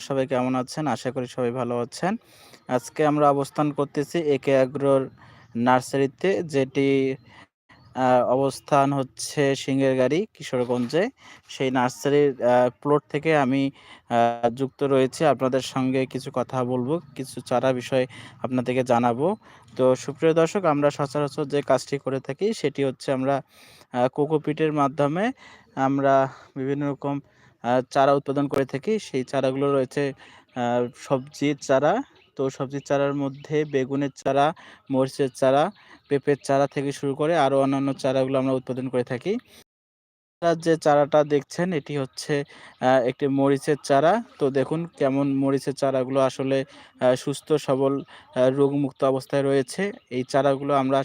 সবাই কেমন আছেন? আশা করি সবাই ভালো আছেন। আজকে আমরা অবস্থান করতেছি একে আগ্রোর নার্সারিতে যেটি অবস্থান হচ্ছে সিংহের গাড়ি কিশোরগঞ্জে। সেই নার্সারির প্লট থেকে আমি যুক্ত রয়েছি। আপনাদের সঙ্গে কিছু কথা বলব, কিছু চারা বিষয় আপনাদেরকে জানাব। তো সুপ্রিয় দর্শক আমরা সচরাচর যে কাজটি করে থাকি সেটি হচ্ছে আমরা কোকোপিটের মাধ্যমে আমরা বিভিন্ন রকম চারা উৎপাদন করে থাকি। সেই চারাগুলো রয়েছে সবজির চারা। তো সবজির চারার মধ্যে বেগুনের চারা, মরিচের চারা, পেঁপের চারা থেকে শুরু করে আরও অন্যান্য চারাগুলো আমরা উৎপাদন করে থাকি। যে চারাটা দেখছেন, এটি হচ্ছে একটি মরিচের চারা। তো দেখুন কেমন মরিচের চারাগুলো আসলে সুস্থ, সবল রোগমুক্ত অবস্থায় রয়েছে। এই চারাগুলো আমরা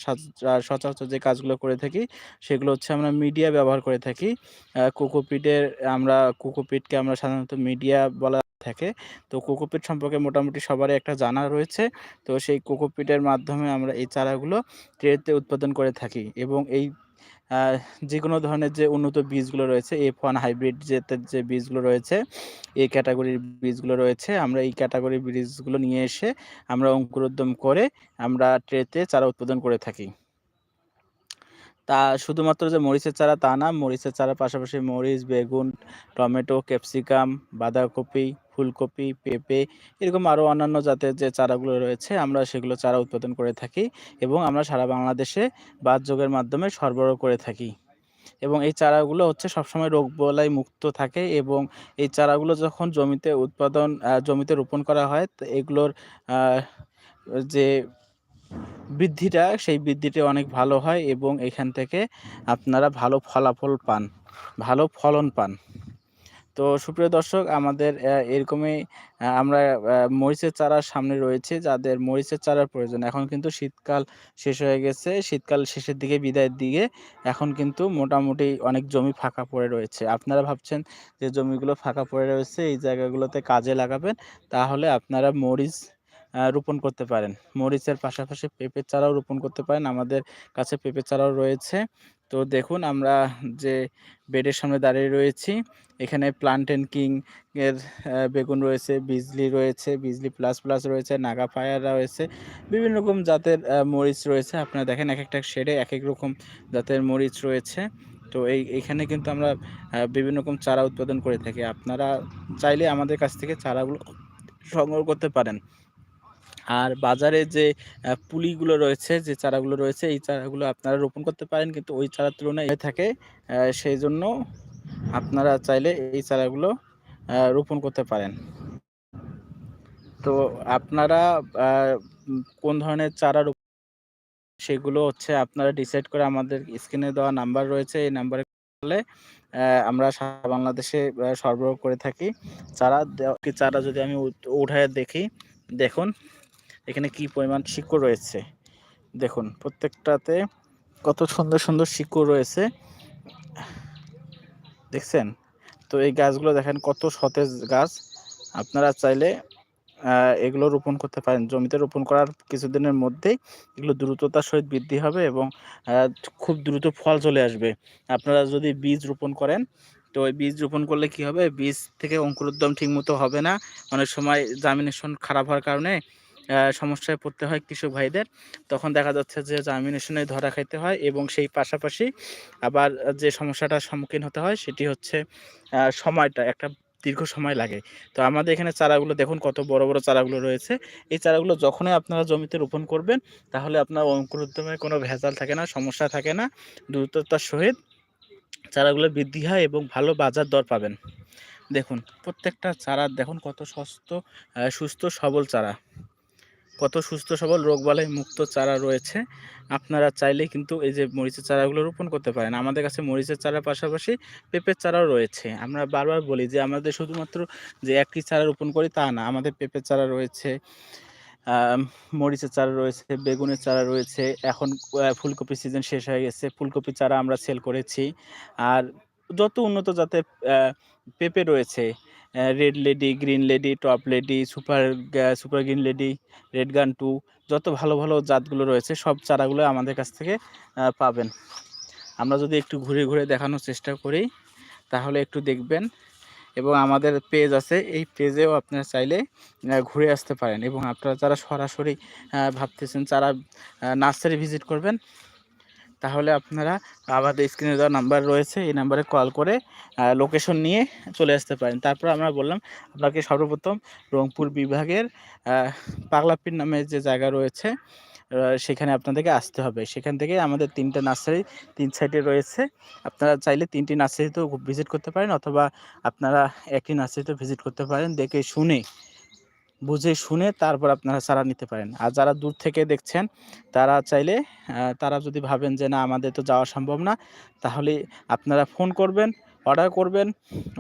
সচরাচর যে কাজগুলো করে থাকি, সেগুলো হচ্ছে আমরা মিডিয়া ব্যবহার করে থাকি। কোকোপিটের আমরা, কোকোপিটকে আমরা সাধারণত মিডিয়া বলা থাকে। তো কোকোপিট সম্পর্কে মোটামুটি সবারই একটা জানা রয়েছে। তো সেই কোকোপিটের মাধ্যমে আমরা এই চারাগুলো ট্রেতে উৎপাদন করে থাকি এবং এই আ যেকোনো ধরনের যে উন্নত বীজগুলো রয়েছে এফ ওয়ান হাইব্রিড যেতে যে বীজগুলো রয়েছে, এই ক্যাটাগরির বীজগুলো রয়েছে। আমরা এই ক্যাটাগরির বীজগুলো নিয়ে এসে আমরা অঙ্কুরোদ্যম করে আমরা ট্রেতে চারা উৎপাদন করে থাকি। তা শুধুমাত্র যে মরিচের চারা তা না, মরিচের চারার পাশাপাশি মরিচ, বেগুন, টমেটো, ক্যাপসিকাম, বাঁধাকপি, ফুলকপি, পেঁপে এরকম আরও অন্যান্য জাতের যে চারাগুলো রয়েছে আমরা সেগুলো চারা উৎপাদন করে থাকি এবং আমরা সারা বাংলাদেশে বাঁধযোগের মাধ্যমে সরবরাহ করে থাকি। এবং এই চারাগুলো হচ্ছে সবসময় রোগ রোগবালাই মুক্ত থাকে এবং এই চারাগুলো যখন জমিতে উৎপাদন জমিতে রোপণ করা হয় এগুলোর যে বৃদ্ধিটা সেই বৃদ্ধিটা অনেক ভালো হয় এবং এখান থেকে আপনারা ভালো ফলাফল পান, ভালো ফলন পান। তো সুপ্রিয় দর্শক আমাদের এরকমই আমরা মরিচের চারার সামনে রয়েছে যাদের মরিচের চারার প্রয়োজন। এখন কিন্তু শীতকাল শেষ হয়ে গেছে। শীতকাল শেষের দিকে বিদায়ের দিকে এখন কিন্তু মোটামুটি অনেক জমি ফাঁকা পড়ে রয়েছে। আপনারা ভাবছেন যে জমিগুলো ফাঁকা পড়ে রয়েছে এই জায়গাগুলোতে কাজে লাগাবেন তাহলে আপনারা মরিচ রোপণ করতে পারেন। মরিচের পাশাপাশি পেঁপের চারাও রোপণ করতে পারেন। আমাদের কাছে পেঁপের চারাও রয়েছে। তো দেখুন আমরা যে বেডের সামনে দাঁড়িয়ে রয়েছি। এখানে প্লান্টেন কিং এর বেগুন রয়েছে, বিজলি রয়েছে, বিজলি প্লাস, প্লাস রয়েছে, নাগা ফায়ার রয়েছে। বিভিন্ন রকম জাতের মরিচ রয়েছে। আপনারা দেখেন এক একটা শেডে এক এক রকম জাতের মরিচ রয়েছে। তো এই এইখানে কিন্তু আমরা বিভিন্ন রকম চারা উৎপাদন করে থাকি। আপনারা চাইলে আমাদের কাছ থেকে চারাগুলো সংগ্রহ করতে পারেন। আর বাজারে যে পুলিগুলো রয়েছে, যে চারাগুলো রয়েছে এই চারাগুলো আপনারা রোপণ করতে পারেন কিন্তু ওই চারার তুলনায় থাকে। সেই জন্য আপনারা চাইলে এই চারাগুলো রোপণ করতে পারেন। তো আপনারা কোন ধরনের চারা সেগুলো হচ্ছে আপনারা ডিসাইড করে আমাদের স্ক্রিনে দেওয়া নাম্বার রয়েছে এই নাম্বারে করলে আমরা সারা বাংলাদেশে সরবরাহ করে থাকি। চারা চারা যদি আমি উঠায় দেখি, দেখুন এখানে কি পরিমাণ শিকড় রয়েছে। দেখুন প্রত্যেকটাতে কত সুন্দর, সুন্দর শিকড় রয়েছে। দেখছেন? তো এই গাছগুলো দেখেন কত সতেজ গাছ। আপনারা চাইলে এগুলো রোপণ করতে পারেন। জমিতে রোপণ করার কিছুদিনের মধ্যেই এগুলো দ্রুততার সহিত বৃদ্ধি হবে এবং খুব দ্রুত ফল চলে আসবে। আপনারা যদি বীজ রোপণ করেন, তো ওই বীজ রোপণ করলে কি হবে? বীজ থেকে অঙ্কুরোদ্গম ঠিকমতো হবে না। অনেক সময় জার্মিনেশন খারাপ হওয়ার কারণে সমস্যায় পড়তে হয় কৃষক ভাইদের। তখন দেখা যাচ্ছে যে জামিনেশনে ধরা খাইতে হয় এবং সেই পাশাপাশি আবার যে সমস্যাটার সম্মুখীন হতে হয় সেটি হচ্ছে সময়টা একটা দীর্ঘ সময় লাগে। তো আমাদের এখানে চারাগুলো দেখুন কত বড়, বড় চারাগুলো রয়েছে। এই চারাগুলো যখনই আপনারা জমিতে রোপণ করবেন তাহলে আপনার অঙ্কুরোদ্গমে কোনো ভেজাল থাকে না, সমস্যা থাকে না। দ্রুততার সহিত চারাগুলো বৃদ্ধি হয় এবং ভালো বাজার দর পাবেন। দেখুন প্রত্যেকটা চারা দেখুন কত সস্ত সুস্থ সবল চারা। কত সুস্থ সবল রোগবালাই মুক্ত চারা রয়েছে। আপনারা চাইলেই কিন্তু এই যে মরিচের চারাগুলো রোপণ করতে পারেন। আমাদের কাছে মরিচের চারার পাশাপাশি পেঁপের চারাও রয়েছে। আমরা বারবার বলি যে আমাদের শুধুমাত্র যে একটি চারা রোপণ করি তা না। আমাদের পেঁপের চারা রয়েছে, মরিচের চারা রয়েছে, বেগুনের চারা রয়েছে। এখন ফুলকপির সিজন শেষ হয়ে গেছে। ফুলকপির চারা আমরা সেল করেছি। আর যত উন্নত জাতের পেঁপে রয়েছে, red lady, green lady, top lady, super super green lady, red gun two যত ভালো, ভালো জাতগুলো রয়েছে সব চারাগুলো আমাদের কাছ থেকে পাবেন। আমরা যদি একটু ঘুরে, ঘুরে দেখানোর চেষ্টা করি তাহলে একটু দেখবেন। এবং আমাদের পেজ আছে এই পেজেও আপনারা চাইলে ঘুরে আসতে পারেন এবং আপনারা যারা সরাসরি ভাবতেছেন যারা নার্সারি ভিজিট করবেন তাহলে আপনারা আমাদের স্ক্রিনে দেওয়া নাম্বার রয়েছে, এই নাম্বারে কল করে লোকেশন নিয়ে চলে আসতে পারেন। তারপর আমরা বললাম, আপনাকে সর্বপ্রথম রংপুর বিভাগের পাগলাপির নামে যে জায়গা রয়েছে সেখানে আপনাদেরকে আসতে হবে। সেখান থেকে আমাদের তিনটা নার্সারি, তিন সাইডে রয়েছে। আপনারা চাইলে তিনটি নার্সারিতেও ভিজিট করতে পারেন, অথবা আপনারা একটি নার্সারিতেও ভিজিট করতে পারেন। দেখে শুনে বুঝে শুনে তারপর আপনারা চারা নিতে পারেন। আর যারা দূর থেকে দেখছেন, তারা চাইলে তারা যদি ভাবেন যে, না, আমাদের তো যাওয়া সম্ভব না, তাহলে আপনারা ফোন করবেন, অর্ডার করবেন,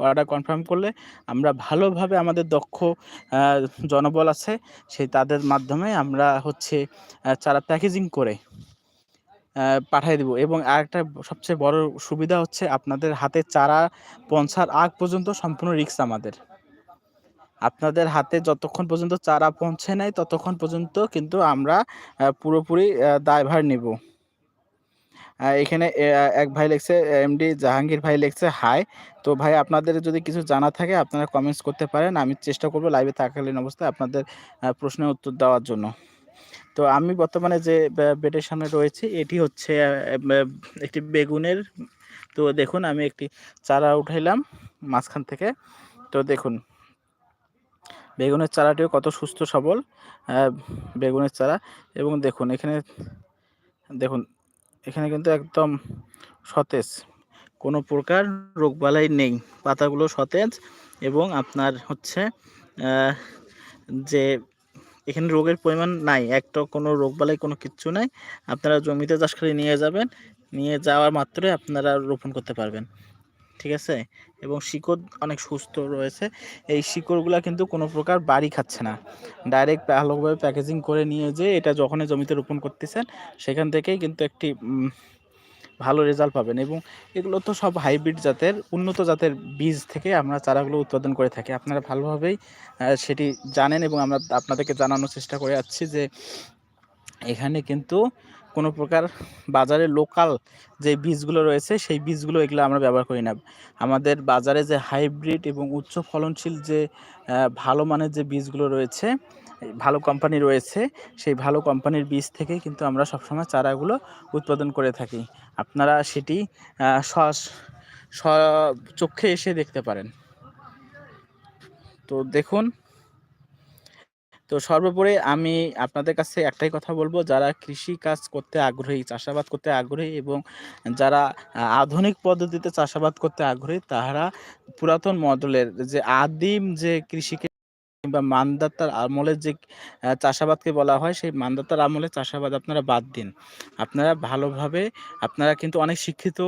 অর্ডার কনফার্ম করলে আমরা ভালোভাবে আমাদের দক্ষ জনবল আছে, সেই তাদের মাধ্যমে আমরা হচ্ছে চারা প্যাকেজিং করে পাঠিয়ে দেবো। এবং আরেকটা সবচেয়ে বড় সুবিধা হচ্ছে, আপনাদের হাতে চারা পৌঁছার আগ পর্যন্ত সম্পূর্ণ রিক্স আমাদের। আপনাদের হাতে যতক্ষণ পর্যন্ত চারা পৌঁছে নাই, ততক্ষণ পর্যন্ত কিন্তু আমরা পুরোপুরি দায়ভার নেব। এখানে এক ভাই লিখছে, এমডি জাহাঙ্গীর ভাই লিখছে, হাই। তো ভাই, আপনাদের যদি কিছু জানা থাকে, আপনারা কমেন্টস করতে পারেন। আমি চেষ্টা করব লাইভে থাকাকালীন অবস্থায় আপনাদের প্রশ্নের উত্তর দেওয়ার জন্য। তো আমি বর্তমানে যে বেডের সামনে রয়েছি, এটি হচ্ছে একটি বেগুনের। তো দেখুন, আমি একটি চারা উঠাইলাম মাঝখান থেকে। তো দেখুন বেগুনের চারাটিও কত সুস্থ সবল বেগুনের চারা। এবং দেখুন, এখানে দেখুন, এখানে কিন্তু একদম সতেজ, কোনো প্রকার রোগবালাই নেই। পাতাগুলো সতেজ এবং আপনার হচ্ছে যে এখানে রোগের পরিমাণ নাই, একটা কোনো রোগবালাই কোনো কিচ্ছু নাই। আপনারা জমিতে চাষ করে নিয়ে যাবেন, নিয়ে যাওয়ার মাত্রই আপনারা রোপণ করতে পারবেন। ঠিক আছে? এবং শিকড় অনেক সুস্থ রয়েছে। এই শিকড়গুলো কিন্তু কোনো প্রকার বাড়ি খাচ্ছে না। ডাইরেক্ট ভালোভাবে প্যাকেজিং করে নিয়ে যে এটা যখনই জমিতে রোপণ করতেছেন, সেখান থেকেই কিন্তু একটি ভালো রেজাল্ট পাবেন। এবং এগুলো তো সব হাইব্রিড জাতের, উন্নত জাতের বীজ থেকে আমরা চারাগুলো উৎপাদন করে থাকি। আপনারা ভালোভাবেই সেটি জানেন এবং আমরা আপনাদেরকে জানানোর চেষ্টা করে যাচ্ছি যে, এখানে কিন্তু কোনো প্রকার বাজারে লোকাল যে বীজগুলো রয়েছে, সেই বীজগুলো এগুলো আমরা ব্যবহার করি না। আমাদের বাজারে যে হাইব্রিড এবং উচ্চ ফলনশীল যে ভালো মানের যে বীজগুলো রয়েছে, ভালো কোম্পানি রয়েছে, সেই ভালো কোম্পানির বীজ থেকে কিন্তু আমরা সবসময় চারাগুলো উৎপাদন করে থাকি। আপনারা সেটি চোখে এসে দেখতে পারেন। তো দেখুন তো সর্বোপরি আমি আপনাদের কাছে একটাই কথা বলব, যারা কৃষি কাজ করতে আগ্রহী, চাষাবাদ করতে আগ্রহী এবং যারা আধুনিক পদ্ধতিতে চাষাবাদ করতে আগ্রহী তারা পুরাতন মডেলের যে আদিম যে কৃষিকে কিংবা মানদাতার আমলের যে চাষাবাদকে বলা হয়, সেই মানদাতার আমলে চাষাবাদ আপনারা বাদ দিন। আপনারা ভালোভাবে, আপনারা কিন্তু অনেক শিক্ষিত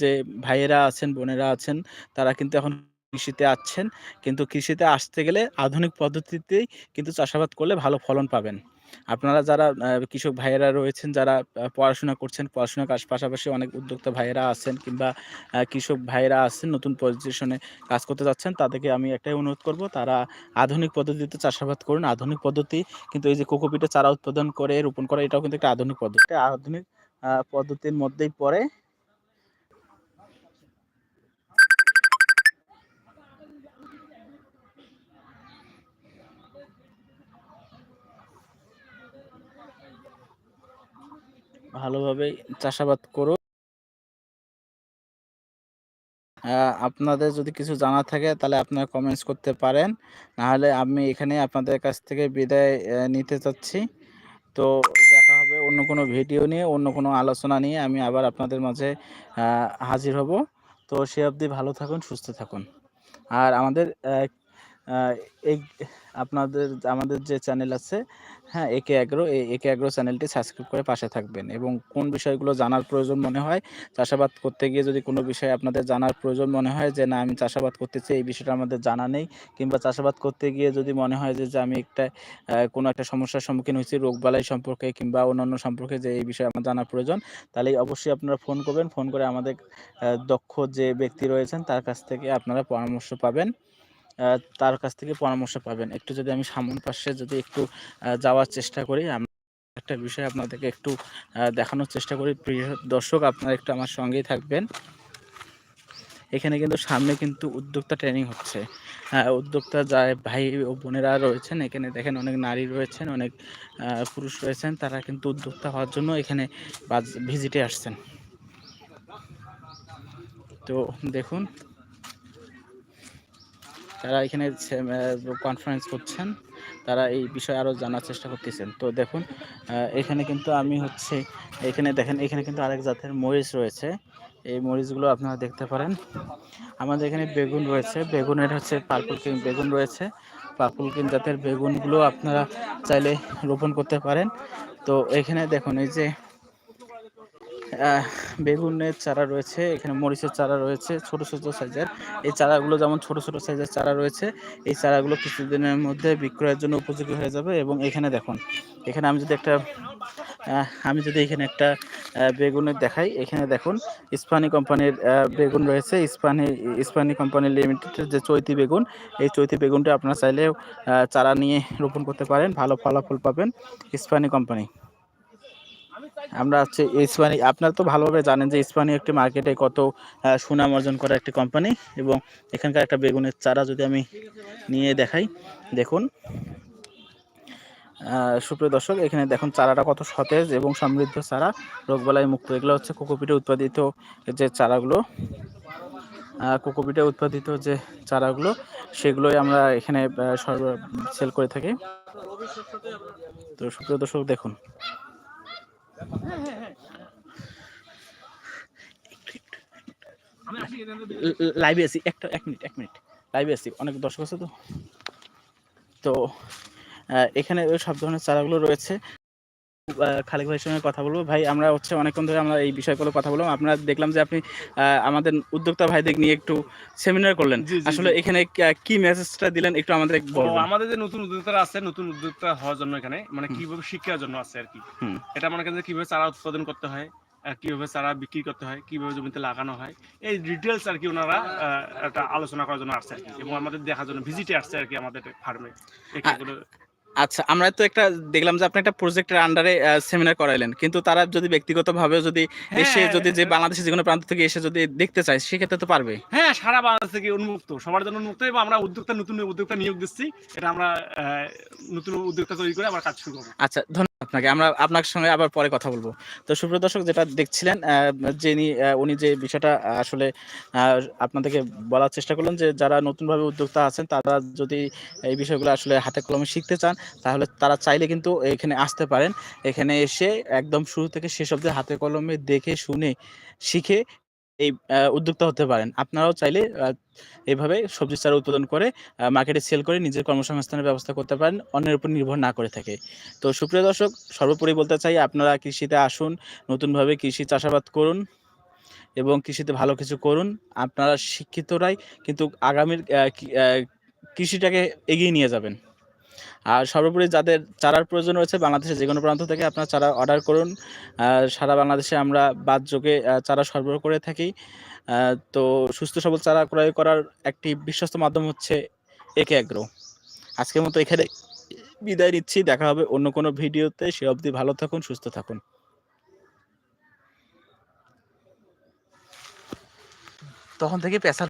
যে ভাইয়েরা আছেন, বোনেরা আছেন, তারা কিন্তু এখন কৃষিতে আসছেন কিন্তু কৃষিতে আসতে গেলে আধুনিক পদ্ধতিতেই কিন্তু চাষাবাদ করলে ভালো ফলন পাবেন। আপনারা যারা কৃষক ভাইয়েরা রয়েছেন, যারা পড়াশোনা করছেন, পড়াশোনার পাশাপাশি অনেক উদ্যোক্তা ভাইয়েরা আছেন কিংবা কৃষক ভাইয়েরা আছেন, নতুন পজিশনে কাজ করতে যাচ্ছেন, তাদেরকে আমি একটাই অনুরোধ করব, তারা আধুনিক পদ্ধতিতে চাষাবাদ করুন। আধুনিক পদ্ধতি কিন্তু এই যে কোকোপিটে চারা উৎপাদন করে, রোপণ করা, এটাও কিন্তু একটা আধুনিক পদ্ধতি। আধুনিক পদ্ধতির মধ্যেই পড়ে ভালোভাবে চাষাবাদ করুন আপনাদের যদি কিছু জানা থাকে, তাহলে আপনারা কমেন্টস করতে পারেন। নাহলে আমি এখানে আপনাদের কাছ থেকে বিদায় নিতে চাচ্ছি তো দেখা হবে অন্য কোনো ভিডিও নিয়ে, অন্য কোনো আলোচনা নিয়ে। আমি আবার আপনাদের মাঝে হাজির হব। তো সে অবধি ভালো থাকুন, সুস্থ থাকুন। আর আমাদের এই আপনাদের, আমাদের যে চ্যানেল আছে হ্যাঁ একে অ্যাগ্রো এই একে অ্যাগ্রো চ্যানেলটি সাবস্ক্রাইব করে পাশে থাকবেন এবং কোন বিষয়গুলো জানার প্রয়োজন মনে হয়, চাষাবাদ করতে গিয়ে যদি কোনো বিষয় আপনাদের জানার প্রয়োজন মনে হয় যে, না, আমি চাষাবাদ করতেছি, এই বিষয়টা আমাদের জানা নেই, কিংবা চাষাবাদ করতে গিয়ে যদি মনে হয় যে আমি একটা কোনো একটা সমস্যার সম্মুখীন হয়েছি রোগবালাই সম্পর্কে কিংবা অন্যান্য সম্পর্কে যে, এই বিষয়ে আমার জানার প্রয়োজন, তাহলে অবশ্যই আপনারা ফোন করবেন, ফোন করে আমাদের দক্ষ যে ব্যক্তি রয়েছেন, তার কাছ থেকে আপনারা পরামর্শ পাবেন। তার কাছ থেকে পরামর্শ পাবেন। একটু যদি আমি সামন পাশে যদি একটু যাওয়ার চেষ্টা করি একটা বিষয় আপনাদেরকে একটু দেখানোর চেষ্টা করি। প্রিয় দর্শক, আপনারা একটু আমার সঙ্গেই থাকবেন। এখানে কিন্তু সামনে কিন্তু উদ্যোক্তা ট্রেনিং হচ্ছে। উদ্যোক্তা যায় ভাই ও বোনেরা রয়েছেন, এখানে দেখেন অনেক নারী রয়েছেন, অনেক পুরুষ রয়েছেন, তারা কিন্তু উদ্যোক্তা হওয়ার জন্য এখানে ভিজিটে আসছেন। তো দেখুন তারা এখানে কনফারেন্স করছেন। তারা এই বিষয়ে আরও জানার চেষ্টা করতেছেন। তো দেখুন এখানে কিন্তু আমি হচ্ছে, এখানে দেখেন, এখানে কিন্তু আরেক জাতের মরিচ রয়েছে। এই মরিচগুলো আপনারা দেখতে পারেন। আমাদের এখানে বেগুন রয়েছে। বেগুনের হচ্ছে পার্পল কিং বেগুন রয়েছে। পার্পল কিং জাতের বেগুনগুলো আপনারা চাইলে রোপণ করতে পারেন। তো এখানে দেখুন, এই যে বেগুনের চারা রয়েছে, এখানে মরিচের চারা রয়েছে, ছোট ছোট সাইজের। এই চারাগুলো যেমন ছোট ছোট সাইজের চারা রয়েছে, এই চারাগুলো কিছুদিনের মধ্যে বিক্রয়ের জন্য উপযোগী হয়ে যাবে। এবং এখানে দেখুন, এখানে আমি যদি একটা আমি যদি এখানে একটা বেগুনের দেখাই, এখানে দেখুন, ইস্পানি কোম্পানির বেগুন রয়েছে। ইস্পানি ইস্পানি কোম্পানি লিমিটেডের যে চৈতি বেগুন, এই চৈতি বেগুনটা আপনারা চাইলেও চারা নিয়ে রোপণ করতে পারেন, ভালো ফলাফল পাবেন ইস্পানি কোম্পানি। আমরা হচ্ছে ইস্পানি আপনারা তো ভালোভাবে জানেন যে ইস্পানি একটি মার্কেটে কত সুনাম অর্জন করা একটি কোম্পানি এবং এখানকার একটা বেগুনের চারা যদি আমি নিয়ে দেখাই, দেখুন। সুপ্রিয় দর্শক, এখানে দেখুন চারাটা কত সতেজ এবং সমৃদ্ধ চারা। রোগবালাই মুক্ত। এগুলো হচ্ছে কোকোপিটে উৎপাদিত যে চারাগুলো। কোকোপিটে উৎপাদিত যে চারাগুলো, সেগুলোই আমরা এখানে সেল করে থাকি। তো সুপ্রিয় দর্শক, দেখুন। লাইভে আছি। একটা এক মিনিট এক মিনিট। লাইভে আছি। অনেক দর্শক আছে তো। তো এখানে সব ধরনের চারাগুলো রয়েছে। খালেক ভাইয়ের সঙ্গে কথা বলব। ভাই আমরা হচ্ছে অনেকক্ষণ ধরে আমরা এই বিষয়গুলো কথা বললাম। আপনারা দেখলাম যে আপনি আমাদের উদ্যোক্তা ভাইদের নিয়ে একটু সেমিনার করলেন। আসলে এখানে কি- মেসেজটা দিলেন একটু আমাদের আমাদের যে নতুন উদ্যোক্তারা আছে নতুন উদ্যোক্তা হওয়ার জন্য এখানে মানে কীভাবে শিক্ষার জন্য আছে আর কি। এটা মনে করেন কীভাবে চারা উৎপাদন করতে হয় কীভাবে চারা বিক্রি করতে হয় কীভাবে জমিতে লাগানো হয় এই ডিটেলস আর কি ওনারা একটা আলোচনা করার জন্য আসছে আর কি এবং আমাদের দেখার জন্য ভিজিটে আসছে আর কি আমাদের ফার্মে আচ্ছা আমরা তো একটা দেখলাম যে আপনি একটা প্রজেক্টের আন্ডারে সেমিনার করাইলেন। কিন্তু তারা যদি ব্যক্তিগতভাবে যদি এসে হ্যাঁ, যদি যে বাংলাদেশের যে কোনো প্রান্ত থেকে এসে যদি দেখতে চায় সেক্ষেত্রে তো পারবে। হ্যাঁ সারা বাংলাদেশ থেকে উন্মুক্ত। সবার জন্য উন্মুক্ত এবং আমরা উদ্যোক্তা নতুন উদ্যোক্তা নিয়োগ দিচ্ছি। এটা আমরা নতুন উদ্যোক্তা তৈরি করে আমরা কাজ শুরু করব। আচ্ছা ধন্যবাদ আপনাকে। আমরা আপনার সঙ্গে আবার পরে কথা বলব। তো সুপ্রিয় দর্শক যেটা দেখছিলেন আহ, যিনি উনি যে বিষয়টা আসলে আপনাদেরকে বলার চেষ্টা করলেন যে যারা নতুনভাবে উদ্যোক্তা আছেন তারা যদি এই বিষয়গুলো আসলে হাতে কলমে শিখতে চান তাহলে তারা চাইলে কিন্তু এখানে আসতে পারেন। এখানে এসে একদম শুরু থেকে শেষ অবধি হাতে কলমে দেখে শুনে শিখে এই উদ্যোক্তা হতে পারেন। আপনারাও চাইলে আহ, এইভাবে সবজি চারা উৎপাদন করে মার্কেটে সেল করে নিজের কর্মসংস্থানের ব্যবস্থা করতে পারেন অন্যের উপর নির্ভর না করে থাকে। তো সুপ্রিয় দর্শক সর্বোপরি বলতে চাই আপনারা কৃষিতে আসুন নতুনভাবে কৃষি চাষাবাদ করুন এবং কৃষিতে ভালো কিছু করুন। আপনারা শিক্ষিতরাই কিন্তু আগামীর কৃষিটাকে এগিয়ে নিয়ে যাবেন। আর সর্বোপরি যাদের চারার প্রয়োজন রয়েছে বাংলাদেশের যে কোনো প্রান্ত থেকে আপনারা চারা অর্ডার করুন। সারা বাংলাদেশে আমরা বাদযোগে আহ, চারা সরবরাহ করে থাকি। তো সুস্থ সবল চারা ক্রয় করার একটি বিশ্বস্ত মাধ্যম হচ্ছে একে অ্যাগ্রো আজকের মতো এখানে বিদায় নিচ্ছি। দেখা হবে অন্য কোনো ভিডিওতে। সে অবধি ভালো থাকুন সুস্থ থাকুন। তখন থেকে পেশা